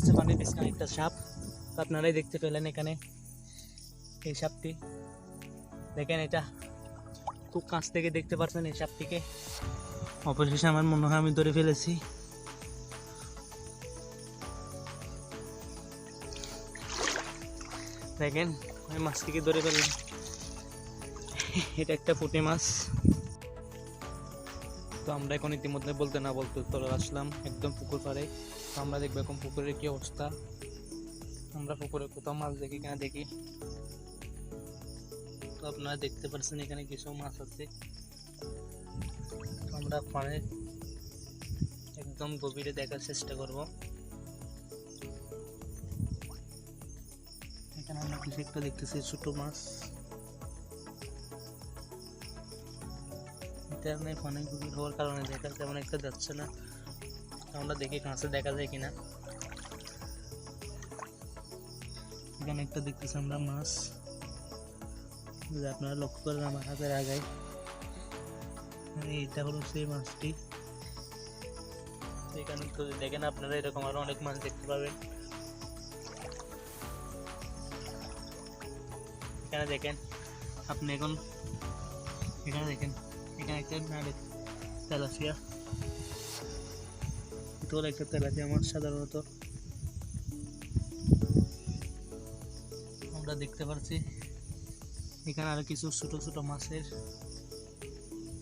পারছে পানির পিছনে একটা সাপ। আপনারাই দেখতে পেলেন এখানে এই সাপটি। দেখেন এটা। খুব কাছ থেকে দেখতে পাচ্ছেন এই সাপটিকে। অবশেষে আমার মনে হয় আমি ধরে ফেলেছি। দেখেন, আমি মাছটিকে ধরে ফেললাম। এটা একটা পুঁটি মাছ। তো আমরা এখন ইতিমধ্যে বলতে না বলতে চলে আসলাম একদম পুকুর পাড়ে। তো আমরা দেখব এখন পুকুরের কি অবস্থা। আমরা পুকুরে কোথাও মাছ দেখি কিনা দেখি। তো আপনারা দেখতে পাচ্ছেন এখানে কিছু মাছ আছে। আমরা পানে একদম গভীরে দেখার চেষ্টা করব। এখানে আমরা কিছু একটা দেখতেছি, ছোট মাছ। ইন্টারনেট অনেক গভীর হওয়ার কারণে দেখা তেমন একটা যাচ্ছে না। আমরা দেখি কাছে দেখা যায় কিনা। এখানে একটা দেখতেছি আমরা মাছ। যদি আপনারা লক্ষ্য করেন আমার হাতের আগায়। এটা হলো সেই মাছটি। এখানে তো দেখেন আপনারা, এরকম আরও অনেক মাছ দেখতে পাবেন। এখানে দেখেন, আপনি এখন, এখানে দেখেন। একটা নাড়ে তেলাপিয়া এটা হলো একটা তেলাপিয়া মাছ সাধারণত। আমরা দেখতে পাচ্ছি এখানে আরও কিছু ছোট ছোট মাছের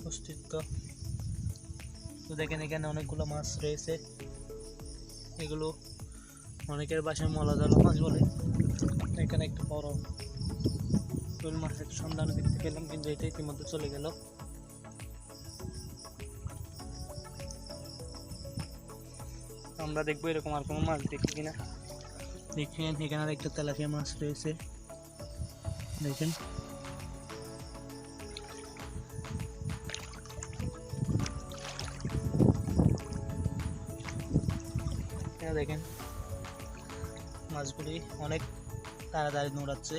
অস্তিত্ব। তো দেখেন এখানে অনেকগুলো মাছ রয়েছে। এগুলো অনেকের বাসায় মলা জল মাছ বলে। এখানে একটু বড় শোল মাছের সন্ধান দেখতে পেলাম, কিন্তু এটা ইতিমধ্যে চলে গেল। আমরা দেখব এরকম আর কোনো মাছ দেখি কিনা। দেখেন, এখানে একটা তেলাপিয়া মাছ রয়েছে। দেখেন। দেখেন, মাছগুলি অনেক তাড়াতাড়ি দৌড়াচ্ছে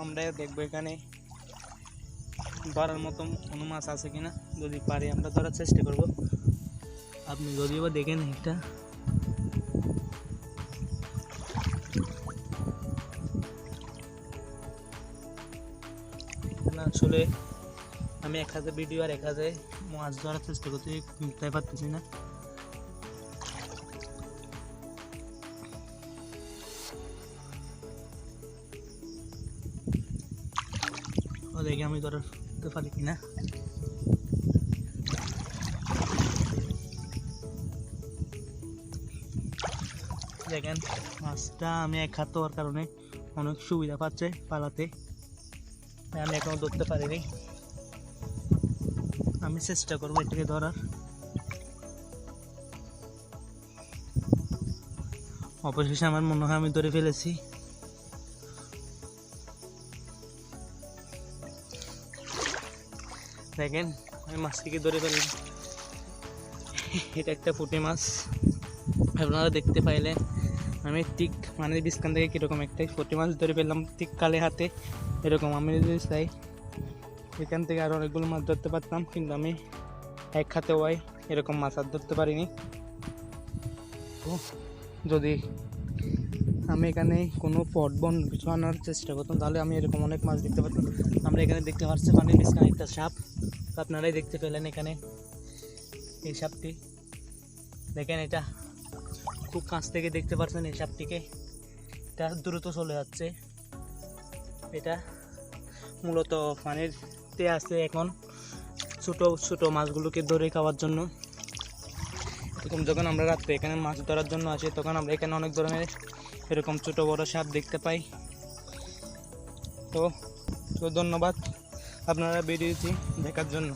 আমরা দেখব এখানে ধরার মতো কোনো মাছ আছে কিনা যদি পারি আমরা ধরার চেষ্টা করব। আপনি যদিও বা দেখেন না, আসলে আমি এক হাতে ভিডিও আর এক হাতে মাছ ধরার চেষ্টা করতে তাই পারতেছি না। দেখি আমি ধরতে পারি কিনা? দেখেন, মাছটা আমি এক হাত হওয়ার কারণে অনেক সুবিধা পাচ্ছে পালাতে। আমি এখনও ধরতে পারিনি। আমি চেষ্টা করব এটাকে ধরার। অবশেষে আমার মনে হয় আমি ধরে ফেলেছি। দেখেন, আমি মাছটিকে ধরে ফেললাম। এটা একটা পুঁটি মাছ। আপনারা দেখতে পাইলেন আমি ঠিক মানে বিস্কান থেকে কীরকম একটা পুঁটি মাছ ধরে ফেললাম, ঠিক কালে হাতে এরকম আমি যদি চাই, এখান থেকে আরও অনেকগুলো মাছ ধরতে পারতাম, কিন্তু আমি এক হাতে ওয়াই এরকম মাছ আর ধরতে পারিনি। যদি আমি এখানে কোনো পট বন কিছু আনার চেষ্টা করতাম। তাহলে আমি এরকম অনেক মাছ দেখতে পারতাম। আমরা এখানে দেখতে পাচ্ছি পানির বিস্কান একটা সাপ আপনারাই দেখতে পেলেন এখানে এই সাপটি। দেখেন এটা খুব কাছ থেকে দেখতে পাচ্ছেন এই সাপটিকে। এটা দ্রুত চলে যাচ্ছে। এটা মূলত পানিতে আছে এখন ছোট ছোট মাছগুলোকে ধরে খাওয়ার জন্য। এরকম যখন আমরা রাত্রে এখানে মাছ ধরার জন্য আসি, তখন আমরা এখানে অনেক ধরনের এরকম ছোট বড় সাপ দেখতে পাই। তো তো ধন্যবাদ আপনারা বেরিয়েছি দেখার জন্য।